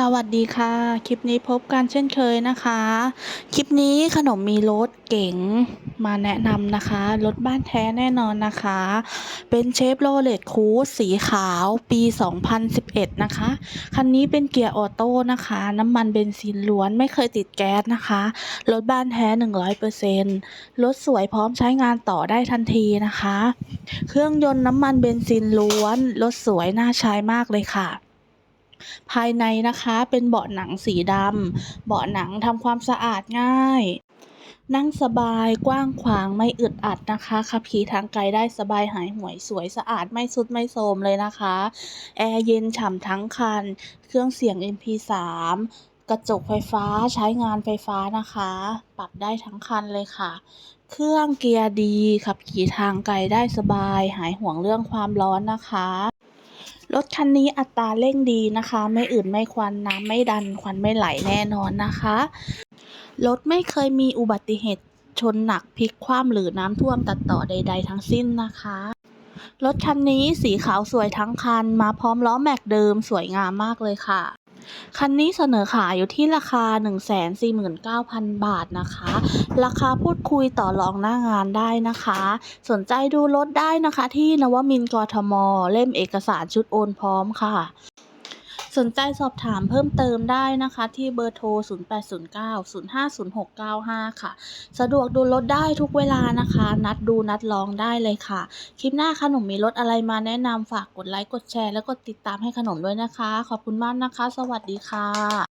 สวัสดีค่ะ คลิปนี้พบกันเช่นเคยนะคะ คลิปนี้ขนมมีรถเก๋งมาแนะนำนะคะรถบ้านแท้แน่นอนนะคะ เป็นเชฟโรเลตคูสสีขาวปี 2011 นะคะ คันนี้เป็นเกียร์ออโต้นะคะ น้ำมันเบนซินล้วนไม่เคยติดแก๊สนะคะรถบ้านแท้ 100%รถสวยพร้อมใช้งานต่อได้ทันทีนะคะ เครื่องยนต์น้ำมันเบนซินล้วนรถสวยน่าใช้มากเลยค่ะ ภายในนะคะเป็นเบาะหนังสีดำเบาะหนังทำความสะอาดง่ายนั่งสบายกว้างขวางไม่อึดอัดนะคะขับขี่ทางไกลได้สบายหายห่วยสวยสะอาดไม่สุดไม่โทรมเลยนะคะ แอร์เย็นฉ่ำทั้งคัน เครื่องเสียง MP3 กระจกไฟฟ้าใช้งานไฟฟ้านะคะ ปรับได้ทั้งคันเลยค่ะ เครื่องเกียร์ดีขับขี่ทางไกลได้สบาย หายห่วงเรื่องความร้อนนะคะ รถคันนี้อัตราเร่งดีนะคะ ไม่อื่นไม่ควันน้ำไม่ดันควันไม่ไหลแน่นอนนะคะ รถไม่เคยมีอุบัติเหตุชนหนักพลิกคว่ำหรือน้ำท่วมตัดต่อใด ๆ ทั้งสิ้นนะคะ รถคันนี้สีขาวสวยทั้งคัน มาพร้อมล้อแม็กเดิมสวยงามมากเลยค่ะ คันนี้เสนอขายอยู่ที่ราคา 149,000 บาทนะคะ ราคาพูดคุยต่อรองหน้างานได้นะคะ สนใจดูรถได้นะคะที่นวมินทร์กทม เล่มเอกสารชุดโอนพร้อมค่ะ สนใจสอบถามเพิ่มเติมได้นะคะที่เบอร์โทร 0809050695ค่ะ สะดวกดูรถได้ทุกเวลานะคะ นัดดูนัดลองได้เลยค่ะ คลิปหน้าขนมมีรถอะไรมาแนะนำฝากกดไลค์ กดแชร์ และกดติดตามให้ขนมด้วยนะคะ ขอบคุณมากนะคะ สวัสดีค่ะ